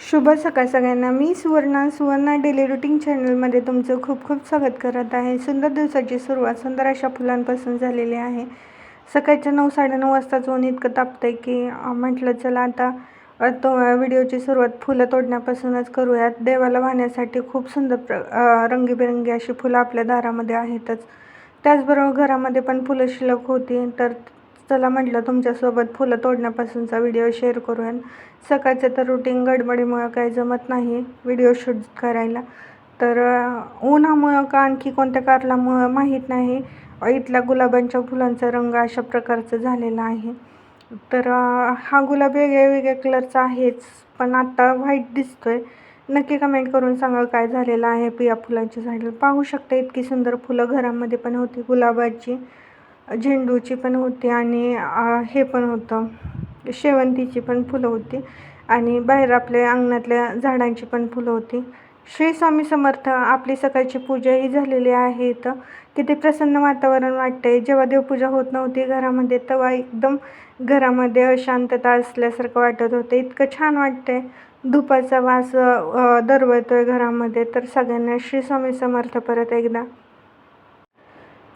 शुभ सकाळ सगळ्यांना. मी सुवर्णा सुवर्णा डेली रुटीन चॅनलमध्ये तुमचं खूप खूप स्वागत करत आहे. सुंदर दिवसाची सुरुवात सुंदर अशा फुलांपासून झालेली आहे. सकाळच्या नऊ साडेनऊ वाजताच ऊन इतकं तापतं आहे की म्हटलं चला आता तो व्हिडिओची सुरुवात फुलं तोडण्यापासूनच करूयात. देवाला वाहण्यासाठी खूप सुंदर प्र रंगीबेरंगी अशी फुलं आपल्या दारामध्ये आहेतच. त्याचबरोबर घरामध्ये पण फुलं शिल्लक होती तर चला म्हटलं तुमच्यासोबत फुलं तोडण्यापासूनचा व्हिडिओ शेअर करूयान. सकाळचं तर रुटीन गडबडीमुळं काही जमत नाही व्हिडिओ शूट करायला. तर उन्हामुळं का आणखी कोणत्या कारणामुळं माहीत नाही. इथल्या गुलाबांच्या फुलांचा रंग अशा प्रकारचा झालेला आहे. तर हा गुलाब वेगळ्या वेगळ्या कलरचा आहेच पण आत्ता व्हाईट दिसतोय. नक्की कमेंट करून सांगा काय झालेलं आहे. पिया फुलांची झाडं. पाहू शकता इतकी सुंदर फुलं घरामध्ये पण होती गुलाबाची. झेंडूची पण होती आणि हे पण होतं. शेवंतीची पण फुलं होती आणि बाहेर आपल्या अंगणातल्या झाडांची पण फुलं होती. श्री स्वामी समर्थ आपली सकाळची पूजा ही झालेली आहे इथं. किती प्रसन्न वातावरण वाटते जेव्हा देवपूजा होत नव्हती घरामध्ये तेव्हा एकदम घरामध्ये अशांतता असल्यासारखं वाटत होतं. इतकं छान वाटतंय. धुपाचा वास दरवळतो दरवळतोय घरामध्ये. तर सगळ्यांना श्री स्वामी समर्थ परत एकदा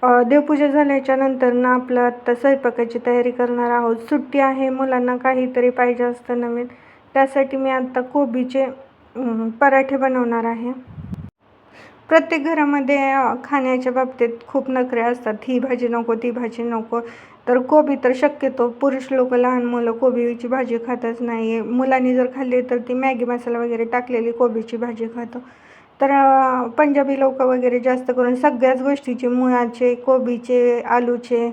देवपूजा झाल्याच्यानंतर ना आपलं आत्ता स्वयंपाकाची तयारी करणार आहोत. सुट्टी आहे मुलांना काहीतरी पाहिजे असतं नवीन. त्यासाठी मी आत्ता कोबीचे पराठे बनवणार आहे. प्रत्येक घरामध्ये खाण्याच्या बाबतीत खूप नखरे असतात. ही भाजी नको ती भाजी नको. तर कोबी तर शक्यतो पुरुष लोक लहान मुलं कोबीची भाजी खातच नाही मुलांनी जर खाल्ली तर ती मॅगी मसाला वगैरे टाकलेली कोबीची भाजी खातो. तर पंजाबी लोक वगैरे जास्त करून सगळ्याच गोष्टीचे मुळाचे कोबीचे आलूचे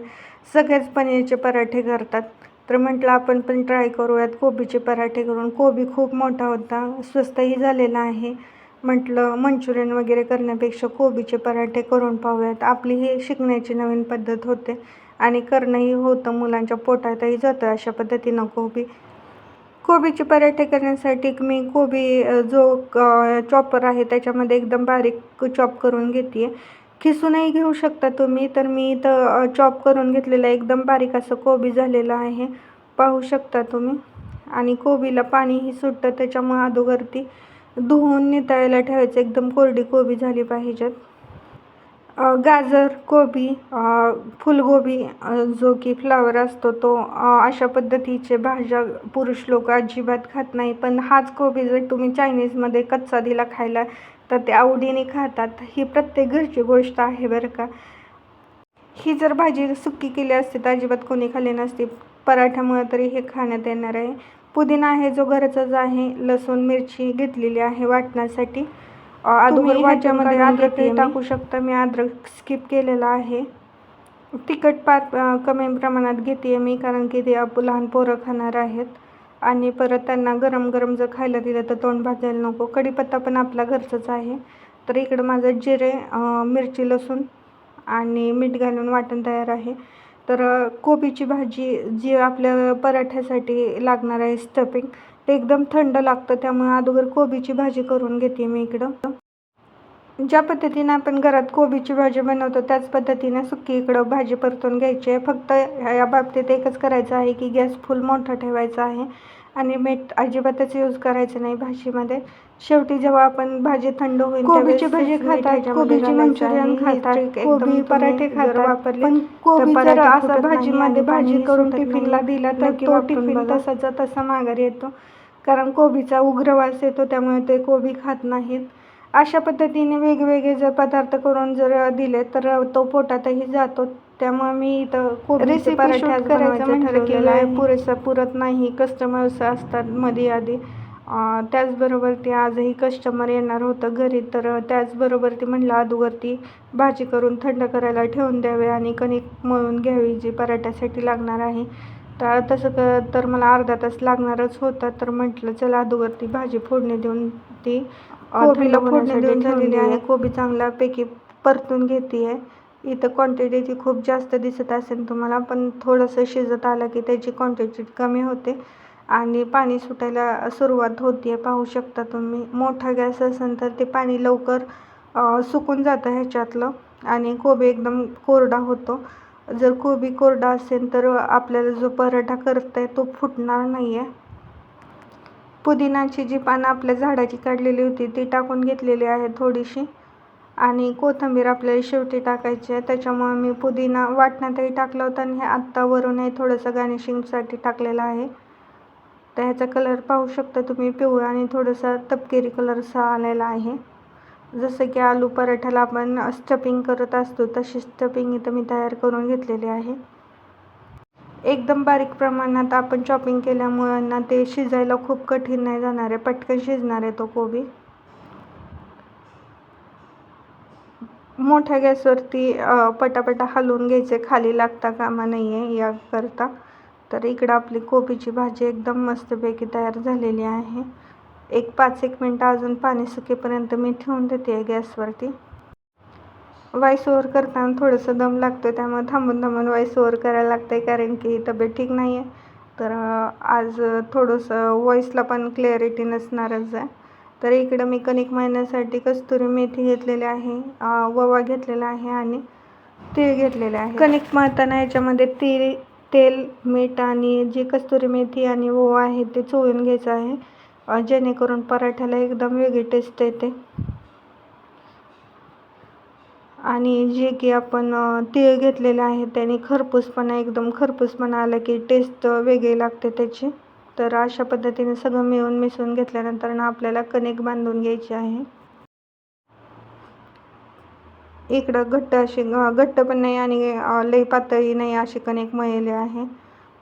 सगळ्याच पनीरचे पराठे करतात. तर म्हटलं आपण पण ट्राय करूयात. कोबीचे पराठे करून. कोबी खूप मोठा होता. स्वस्तही झालेला आहे. म्हटलं मंचुरियन वगैरे करण्यापेक्षा कोबीचे पराठे करून पाहूयात. आपली ही शिकण्याची नवीन पद्धत होते. आणि करणंही होतं. मुलांच्या पोटातही जातं. अशा पद्धतीनं कोबी. कोबीचे पराठे करण्यासाठी मी कोबी जो चॉपर आहे त्याच्यामध्ये एकदम बारीक चॉप करून घेते. आहे खिसूनही घेऊ शकता तुम्ही तर मी इथं चॉप करून घेतलेला आहे एकदम बारीक असं कोबी झालेलं आहे. पाहू शकता तुम्ही. आणि कोबीला पाणीही सुटतं त्याच्यामुळं अगोदरती धुवून नितळायला ठेवायचं. एकदम कोरडी कोबी झाली पाहिजेत. गाजर कोबी फुलगोबी जो की फ्लावर असतो तो अशा पद्धतीचे भाज्या पुरुष लोक अजिबात खात नाही. पण हाच कोबी जर तुम्ही चायनीजमध्ये कच्चा दिला खायला तर ते आवडीने खातात. ही प्रत्येक घरची गोष्ट आहे बरं का. ही जर भाजी सुक्की केली असती तर अजिबात कोणी खाल्ली नसती. पराठ्यामुळे तरी हे खाण्यात येणार आहे. पुदिना आहे जो घरचाच आहे. लसूण मिरची घेतलेली आहे वाटण्यासाठी. अ, अगोदर वाट्यामध्ये अद्रकही टाकू शकता. मी अद्रक स्किप केलेला आहे. तिखट पार अ, कमी प्रमाणात घेते मी कारण की ते आप- लहान पोरं खाणार आहेत. आणि परत त्यांना गरम गरम जर खायला दिलं तर तोंड भाजायला नको. कढीपत्ता पण आपला घरचाच आहे. तर इकडं माझं जिरे मिरची लसूण आणि मीठ घालून वाटण तयार आहे. तर कोबीची भाजी जी आपल्या पराठ्यासाठी लागणार आहे स्टफिंग ते एकदम थंड लागतं त्यामुळे अगोदर कोबीची भाजी करून घेते मी इकडं. ज्या पद्धतीने आपण घरात कोबीची भाजी बनवतो त्याच पद्धतीने सुकी इकडं भाजी परतून घ्यायची आहे. फक्त या बाबतीत एकच करायचं आहे की गॅस फुल मोठा ठेवायचा आहे आणि मीठ अजिबातच यूज करायचं नाही भाजीमध्ये. शेवटी जेव्हा आपण भाजी थंड होईल कोबीची भाजी खातात कोबीची मंचुरियन खातात कोबी पराठे खातात. पण कोबी जर असं भाजीमध्ये भाजी करून टिफिनला दिला तर तो टिफिन तसाचा तसा माघारी येतो. कारण कोबीचा उग्र वास येतो त्यामुळे ते कोबी खात नाहीत. अशा पद्धतीने वेगवेगळे जर पदार्थ करून जर दिले तर तो पोटातही जातो. त्यामुळे मी इथं कोबीचे पराठे आज बनवायचं ठरवलेलं आहे. पुरेसा पुरत नाही. कस्टमर्स असतात मध्ये आधी. त्याचबरोबर ते आजही कस्टमर येणार होतं घरी तर त्याचबरोबर ती म्हणलं अगोदरती भाजी करून थंड करायला ठेवून द्यावे आणि कणिक मळून घ्यावी जी पराठ्यासाठी लागणार आहे. तर तसं क तर मला अर्धा तास लागणारच होता तर म्हटलं चला अगोदरती भाजी फोडणी देऊन ती कोबीला फोडणी देऊन झालेली आहे. कोबी चांगल्यापैकी परतून घेते आहे. इथं क्वांटिटी ती खूप जास्त दिसत असेल तुम्हाला पण थोडंसं शिजत आलं की त्याची क्वांटिटी कमी होते. आणि पाणी सुटायला सुरुवात होते पाहू शकता तुम्ही. मोठा गॅस असेल तर ते पाणी लवकर सुकून जातं ह्याच्यातलं. आणि कोबी एकदम कोरडा होतो. जर कोबी कोरडा असेल तर आपल्याला जो पराठा करताय तो फुटणार नाही आहे पुदिनाची जी पानं आपल्या झाडाची काढलेली होती ती टाकून घेतलेली आहे थोडीशी. आणि कोथिंबीर आपल्याला शेवटी टाकायची आहे. त्याच्यामुळे मी पुदिना वाटण्यातही टाकला होता आणि हे आत्ता वरूनही थोडंसं गार्निशिंगसाठी टाकलेलं आहे. तर ह्याचा कलर पाहू शकता तुम्ही पिवळा आणि थोडासा तपकिरी कलरचा आलेला आहे. जसं की आलू पराठ्याला आपण स्टफिंग करत असतो तशी स्टफिंग इथं मी तयार करून घेतलेली आहे. एकदम बारीक प्रमाणात आपण चॉपिंग केल्यामुळं ना ते शिजायला खूप कठीण नाही जाणार आहे पटकन शिजणार आहे तो कोबी. मोठ्या गॅसवरती पटापटा हलवून घ्यायचे खाली लागता कामा नाही आहे याकरता. तर इकडं आपली कोबीची भाजी एकदम मस्तपैकी तयार झालेली आहे. एक पाच एक मिनटं अजून पाणी सुकेपर्यंत मी ठेवून देते आहे गॅसवरती. वाईस ओव्हर करताना थोडंसं दम लागतो त्यामुळे थांबून थांबून वाईस ओव्हर करायला लागतं आहे कारण की तब्येत ठीक नाही आहे तर आज थोडंसं वॉईसला पण क्लिअरिटी नसणारच आहे. तर इकडं मी कणिक मळण्यासाठी कस्तुरी मेथी घेतलेली आहे ववा घेतलेला आहे आणि तीळ घेतलेले आहे. कणिक मळताना याच्यामध्ये तीळ तेल मीठ आणि जी कस्तुरी मेथी आणि ओवा आहे ते चोळून घ्यायचं आहे. जेणेकरून पराठ्याला एकदम वेगळी टेस्ट येते. आणि जे की आपण तीळ घेतलेले आहे त्याने खरपूसपणा एकदम खरपूसपणा आला की टेस्ट वेगळी लागते त्याची. तर अशा पद्धतीने सगळं मिळून मिसळून घेतल्यानंतर ना आपल्याला कणिक बांधून घ्यायची आहे. इकडं घट्ट अशी घट्ट पण नाही आणि लई पातळी नाही अशी कणिक मळलेली आहे.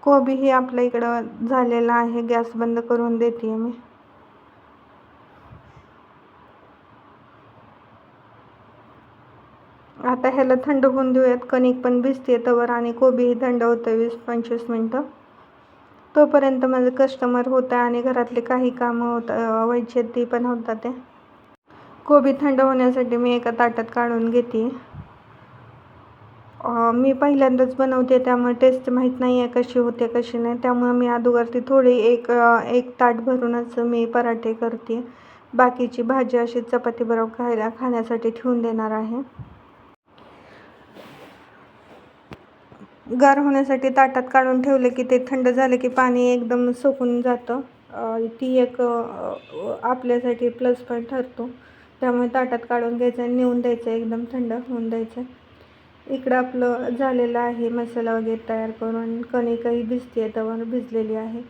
कोबी ही आपल्या इकडं झालेला आहे गॅस बंद करून देते मी. आता ह्याला थंड होऊन देऊयात. कणिक पण भिजते तवर आणि कोबीही थंड होतं वीस पंचवीस मिनटं. तोपर्यंत माझं कस्टमर होतं आणि घरातले काही कामं होत व्हायचे ती पण होतात ते. कोबी थंड होण्यासाठी मी एका ताटात काढून घेते. मी पहिल्यांदाच बनवते त्यामुळे टेस्ट माहीत नाही आहे कशी होते कशी नाही. त्यामुळे मी अगोदरती थोडी एक एक ताट भरूनच मी पराठे करते. बाकीची भाजी अशी चपाती बरोबर खायला खाण्यासाठी ठेवून देणार आहे. गार होण्यासाठी ताटात काढून ठेवलं की ते थंड झालं की पाणी एकदम सुकून जातं. ती एक आपल्यासाठी प्लस पॉईंट ठरतो. त्यामुळे ताटात काढून घ्यायचं आणि नेऊन द्यायचं एकदम थंड होऊन द्यायचं. इकडं आपलं झालेलं आहे मसाला वगैरे तयार करून कणिकही भिजते आहे तवर भिजलेली आहे.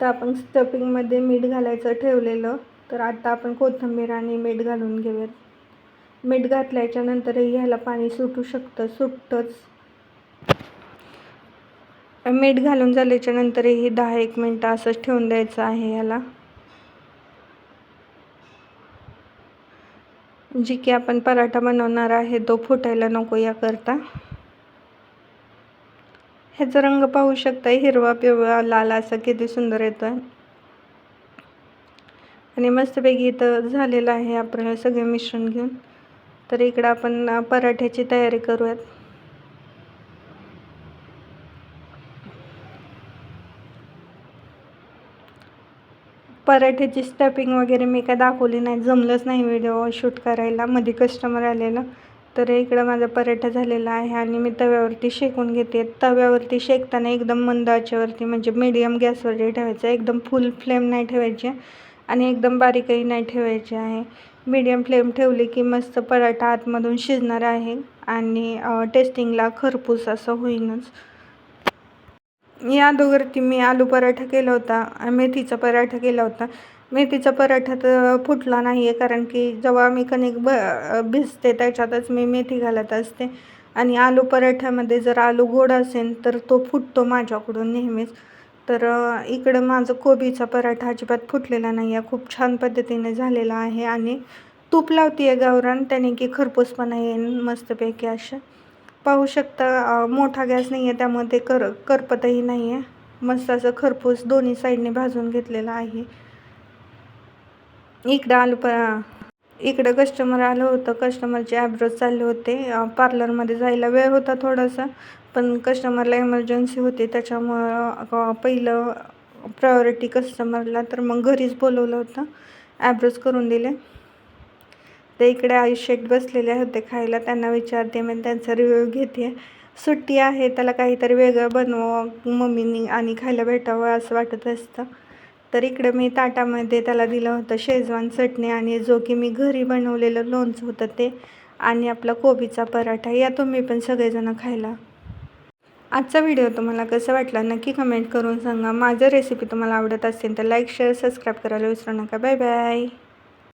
तर आपण स्टफिंगमध्ये मीठ घालायचं ठेवलेलं. तर आता आपण कोथिंबीर आणि मीठ घालून घेऊयात. मीठ घातल्याच्यानंतरही ह्याला पाणी सुटू शकतं सुटतंच. मीठ घालून झाल्याच्या नंतरही दहा एक मिनटं असंच ठेवून द्यायचं आहे ह्याला. जी की आपण पराठा बनवणार आहे तो फुटायला नको याकरता ह्याचा रंग पाहू शकता हिरवा पिवळा लाल असा किती सुंदर येतो आहे आणि मस्तपैकी इथं झालेलं आहे आपण सगळे मिश्रण घेऊन. तर इकडं आपण पराठ्याची तयारी करूयात. पराठ्याची स्टफिंग वगैरे मी काय दाखवली नाही. जमलंच नाही व्हिडिओ शूट करायला. मध्ये कस्टमर आलेलं. तर इकडं माझा पराठा झालेला आहे आणि मी तव्यावरती शेकून घेते. तव्यावरती शेकताना एकदम मंद आचेवरती म्हणजे मीडियम गॅसवरती ठेवायचं. एकदम फुल फ्लेम नाही ठेवायची. आणि एकदम बारीकही नाही ठेवायची आहे. मीडियम फ्लेम ठेवली की मस्त पराठा आतमधून शिजणार आहे. आणि टेस्टिंगला खरपूस असं होईनच. या अगोदरती मी आलू पराठा केला होता मेथीचा पराठा केला होता. मेथीचा पराठा तर फुटला नाही आहे कारण की जेव्हा मी कणिक ब भिजते त्याच्यातच मी मेथी घालत असते. आणि आलू पराठ्यामध्ये जर आलू गोड असेल तर तो फुटतो माझ्याकडून नेहमीच. तर इकडं माझं कोबीचा पराठा अजिबात फुटलेला नाही आहे खूप छान पद्धतीने झालेला आहे आणि तूप लावते आहे गावरान त्याने की खरपूसपणा येईल मस्तपैकी अशा. पाहू शकता मोठा गॅस नाही आहे त्यामुळे ते कर करपतही नाही आहे मस्त असं खरपूस दोन्ही साईडने भाजून घेतलेलं आहे. इकडं आलो प इकडं कस्टमर आलं होतं कस्टमरचे ॲब्रोज चालले होते. पार्लरमध्ये जायला वेळ होता थोडासा पण कस्टमरला इमर्जन्सी होती त्याच्यामुळं पहिलं प्रायोरिटी कस्टमरला तर मग घरीच बोलवलं होतं. ॲब्रोज करून दिले. ते इकडे आई बसलेले होते खायला. त्यांना विचारते मग त्यांचा रिव्ह्यू घेते. सुट्टी आहे त्याला काहीतरी वेगळं बनवावं मम्मीनी आणि खायला भेटावं असं वाटत असतं. तर इकडं मी ताटामध्ये त्याला दिलं होतं शेजवान चटणी आणि जो की मी घरी बनवलेलं लोणचं होतं ते आणि आपला कोबीचा पराठा. या तुम्ही पण सगळेजणं खायला. आजचा व्हिडिओ तुम्हाला कसा वाटला नक्की कमेंट करून सांगा. माझं रेसिपी तुम्हाला आवडत असेल तर लाईक शेअर सबस्क्राईब करायला विसरू नका. Bye bye